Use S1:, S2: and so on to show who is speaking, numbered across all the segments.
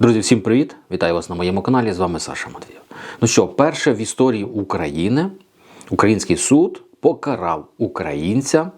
S1: Друзі, всім привіт! Вітаю вас на моєму каналі. З вами Саша Матвієв. Ну що, перше в історії України український суд покарав українця,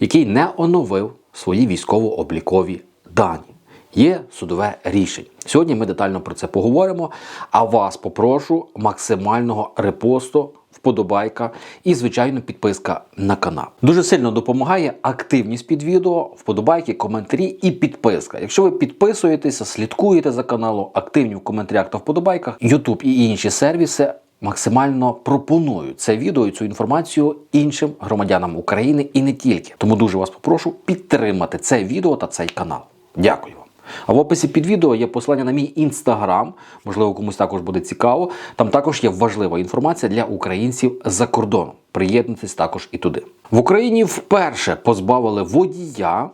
S1: який не оновив свої військово-облікові дані. Є судове рішення. Сьогодні ми детально про це поговоримо. А вас попрошу максимального репосту, вподобайка і, звичайно, підписка на канал. Дуже сильно допомагає активність під відео, вподобайки, коментарі і підписка. Якщо ви підписуєтеся, слідкуєте за каналом, активні в коментарях та вподобайках, YouTube і інші сервіси максимально пропонують це відео і цю інформацію іншим громадянам України і не тільки. Тому дуже вас попрошу підтримати це відео та цей канал. Дякую. А в описі під відео є посилання на мій інстаграм. Можливо, комусь також буде цікаво. Там також є важлива інформація для українців за кордоном. Приєднуйтесь також і туди. В Україні вперше позбавили водія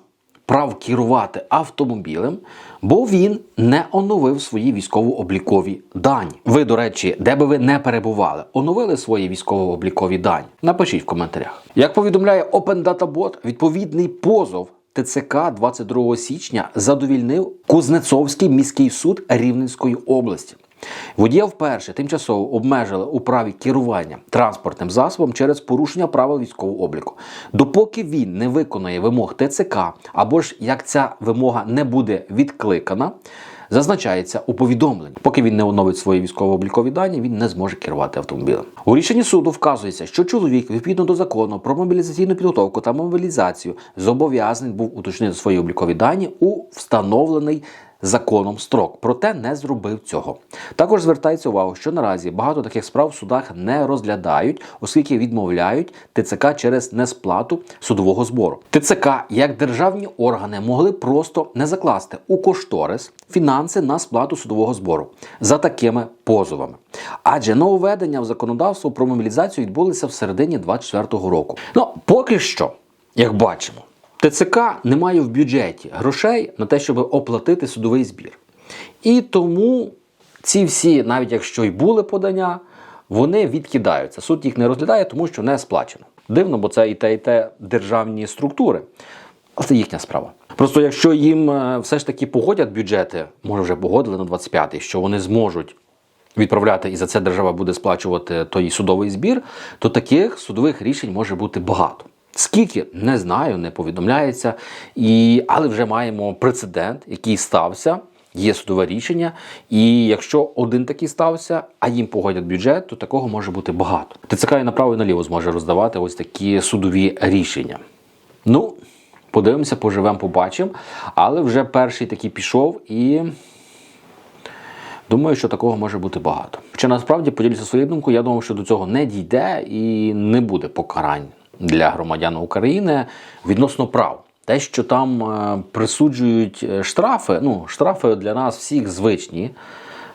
S1: прав керувати автомобілем, бо він не оновив свої військово-облікові дані. Ви, до речі, де би ви не перебували, оновили свої військово-облікові дані? Напишіть в коментарях. Як повідомляє Open Data відповідний позов ТЦК 22 січня задовільнив Кузнецовський міський суд Рівненської області. Водія вперше тимчасово обмежили у праві керування транспортним засобом через порушення правил військового обліку. Допоки він не виконає вимог ТЦК, або ж як ця вимога не буде відкликана, зазначається у повідомленні. Поки він не оновить свої військово-облікові дані, він не зможе керувати автомобілем. У рішенні суду вказується, що чоловік, відповідно до закону про мобілізаційну підготовку та мобілізацію, зобов'язаний був уточнити свої облікові дані у встановлений законом строк, проте не зробив цього. Також звертається увагу, що наразі багато таких справ в судах не розглядають, оскільки відмовляють ТЦК через несплату судового збору. ТЦК як державні органи могли просто не закласти у кошторис фінанси на сплату судового збору за такими позовами. Адже нововведення в законодавство про мобілізацію відбулися в середині 24-го року. Ну поки що, як бачимо. ТЦК не має в бюджеті грошей на те, щоб оплатити судовий збір. І тому ці всі, навіть якщо й були подання, вони відкидаються. Суд їх не розглядає, тому що не сплачено. Дивно, бо це і те, і те державні структури. Але це їхня справа. Просто якщо їм е, все ж таки погодять бюджети, може вже погодили на 25-й, що вони зможуть відправляти і за це держава буде сплачувати той судовий збір, то таких судових рішень може бути багато. Скільки не знаю, не повідомляється. І, Але вже маємо прецедент, який стався. Є судове рішення, і якщо один такий стався, а їм погодять бюджет, то такого може бути багато. ТЦК і направо і наліво зможе роздавати ось такі судові рішення. Ну, подивимося, поживемо, побачимо. Але вже перший такий пішов і. Думаю, що такого може бути багато. Хоча насправді поділюся своєю думкою, я думаю, що до цього не дійде і не буде покарань для громадян України відносно прав. Те, що там е, присуджують е, штрафи, ну штрафи для нас всіх звичні.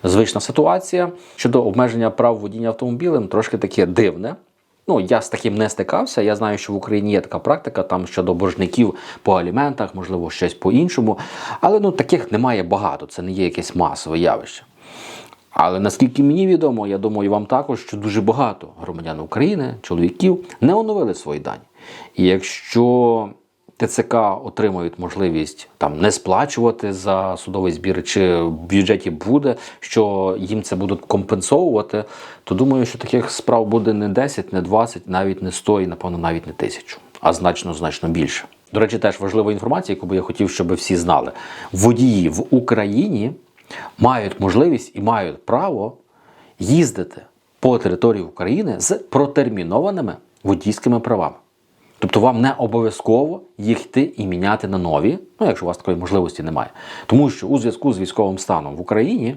S1: Звична ситуація щодо обмеження прав водіння автомобілем, трошки таке дивне. Ну, я з таким не стикався. Я знаю, що в Україні є така практика там щодо боржників по аліментах, можливо, щось по-іншому. Але ну таких немає багато. Це не є якесь масове явище. Але наскільки мені відомо, я думаю, вам також, що дуже багато громадян України, чоловіків не оновили свої дані. І якщо ТЦК отримують можливість там не сплачувати за судовий збір, чи в бюджеті буде, що їм це будуть компенсовувати, то думаю, що таких справ буде не 10, не 20, навіть не 100 і, напевно, навіть не тисячу, а значно значно більше. До речі, теж важлива інформація, яку би я хотів, щоб всі знали. Водії в Україні мають можливість і мають право їздити по території України з протермінованими водійськими правами. Тобто вам не обов'язково їх йти і міняти на нові, ну якщо у вас такої можливості немає. Тому що у зв'язку з військовим станом в Україні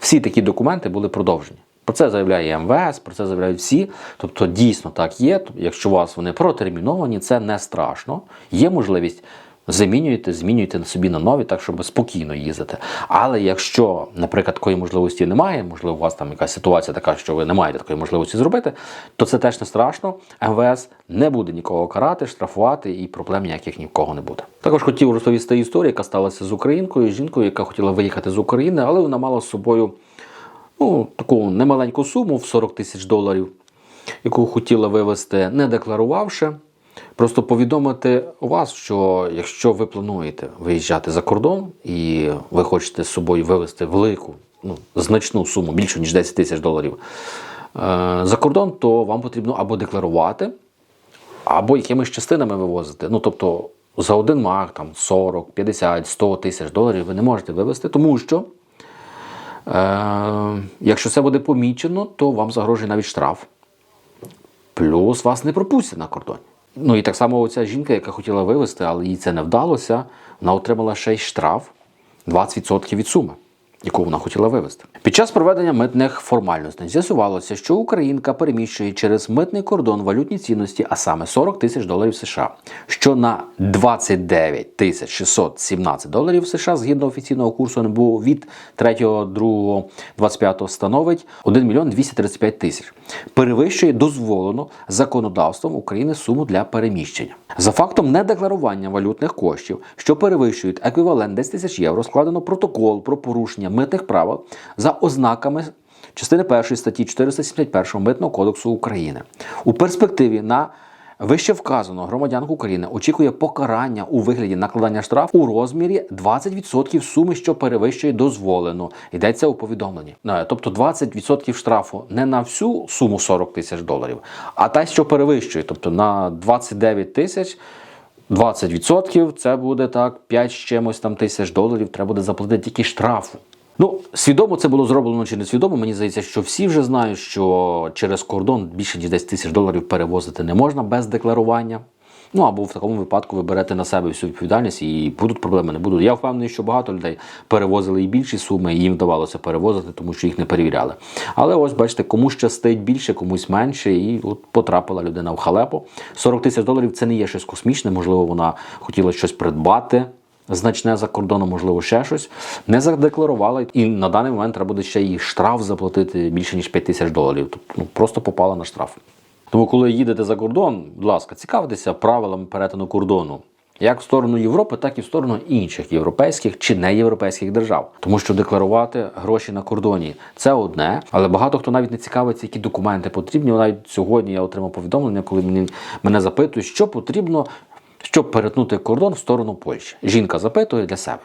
S1: всі такі документи були продовжені. Про це заявляє МВС, про це заявляють всі. Тобто, дійсно так є. Якщо у вас вони протерміновані, це не страшно. Є можливість замінюєте, змінюєте собі на нові, так щоб спокійно їздити. Але якщо, наприклад, такої можливості немає, можливо, у вас там якась ситуація така, що ви не маєте такої можливості зробити, то це теж не страшно. МВС не буде нікого карати, штрафувати і проблем ніяких ні в кого не буде. Також хотів розповісти історію, яка сталася з українкою, жінкою, яка хотіла виїхати з України, але вона мала з собою ну, таку немаленьку суму в 40 тисяч доларів, яку хотіла вивезти, не декларувавши. Просто повідомити вас, що якщо ви плануєте виїжджати за кордон і ви хочете з собою вивезти велику, ну, значну суму, більше ніж 10 тисяч доларів е, за кордон, то вам потрібно або декларувати, або якимись частинами вивозити. Ну, тобто за один маг там 40, 50, 100 тисяч доларів ви не можете вивезти, тому що е, якщо це буде помічено, то вам загрожує навіть штраф. Плюс вас не пропустять на кордоні. Ну і так само оця жінка, яка хотіла вивезти, але їй це не вдалося, вона отримала ще й штраф 20% від суми, яку вона хотіла вивезти. Під час проведення митних формальностей з'ясувалося, що українка переміщує через митний кордон валютні цінності, а саме 40 тисяч доларів США, що на 29 тисяч 617 доларів США згідно офіційного курсу НБУ від 3.2.25 становить 1 мільйон 235 тисяч. Перевищує дозволену законодавством України суму для переміщення. За фактом недекларування валютних коштів, що перевищують еквівалент 10 тисяч євро, складено протокол про порушення митних правил за ознаками частини 1 статті 471 Митного кодексу України. У перспективі на Вище вказано, громадянку України очікує покарання у вигляді накладання штрафу у розмірі 20% суми, що перевищує дозволену. Йдеться у повідомленні. Е, Тобто 20% штрафу не на всю суму 40 тисяч доларів, а та, що перевищує, тобто на 29 тисяч. 20% це буде так 5 з чимось там тисяч доларів. Треба буде заплатити тільки штрафу. Ну, свідомо це було зроблено чи не свідомо. Мені здається, що всі вже знають, що через кордон більше ніж 10 тисяч доларів перевозити не можна без декларування. Ну або в такому випадку ви берете на себе всю відповідальність і будуть проблеми, не будуть. Я впевнений, що багато людей перевозили і більші суми, і їм вдавалося перевозити, тому що їх не перевіряли. Але ось бачите, комусь щастить більше, комусь менше, і от потрапила людина в халепу. 40 тисяч доларів це не є щось космічне. Можливо, вона хотіла щось придбати. Значне за кордоном, можливо, ще щось не задекларувала, і на даний момент треба буде ще й штраф заплатити більше ніж 5 тисяч доларів. Тобто ну, просто попала на штраф. Тому, коли їдете за кордон, будь ласка, цікавтеся правилами перетину кордону. Як в сторону Європи, так і в сторону інших європейських чи неєвропейських держав, тому що декларувати гроші на кордоні це одне, але багато хто навіть не цікавиться, які документи потрібні. Навіть сьогодні я отримав повідомлення, коли мені мене запитують, що потрібно, щоб перетнути кордон в сторону Польщі. Жінка запитує для себе.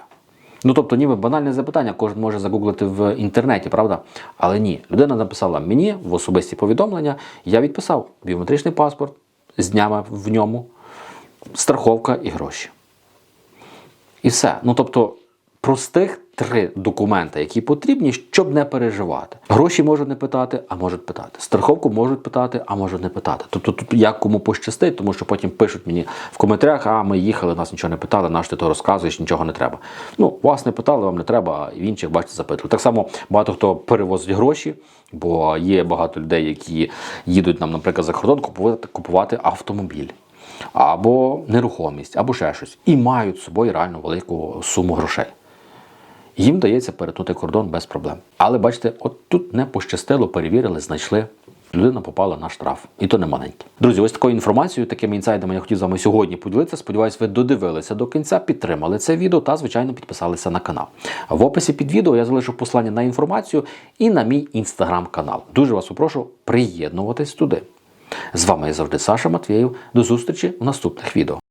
S1: Ну тобто, ніби банальне запитання, кожен може загуглити в інтернеті, правда? Але ні, людина написала мені в особисті повідомлення, я відписав біометричний паспорт з днями в ньому, страховка і гроші. І все. Ну тобто, простих три документи, які потрібні, щоб не переживати. Гроші можуть не питати, а можуть питати. Страховку можуть питати, а можуть не питати. Тобто тут як кому пощастить, тому що потім пишуть мені в коментарях, а ми їхали, нас нічого не питали, наш ти то розказуєш, нічого не треба. Ну, вас не питали, вам не треба, а в інших, бачите, запитували. Так само багато хто перевозить гроші, бо є багато людей, які їдуть нам, наприклад, за кордон купувати, купувати автомобіль. Або нерухомість, або ще щось. І мають з собою реально велику суму грошей. Їм дається перетнути кордон без проблем. Але бачите, от тут не пощастило, перевірили, знайшли. Людина попала на штраф, і то не маленький. Друзі, ось такою інформацією, такими інсайдами я хотів з вами сьогодні поділитися. Сподіваюсь, ви додивилися до кінця, підтримали це відео та, звичайно, підписалися на канал. В описі під відео я залишу послання на інформацію і на мій інстаграм-канал. Дуже вас попрошу приєднуватись туди. З вами я завжди Саша Матвєєв. До зустрічі в наступних відео.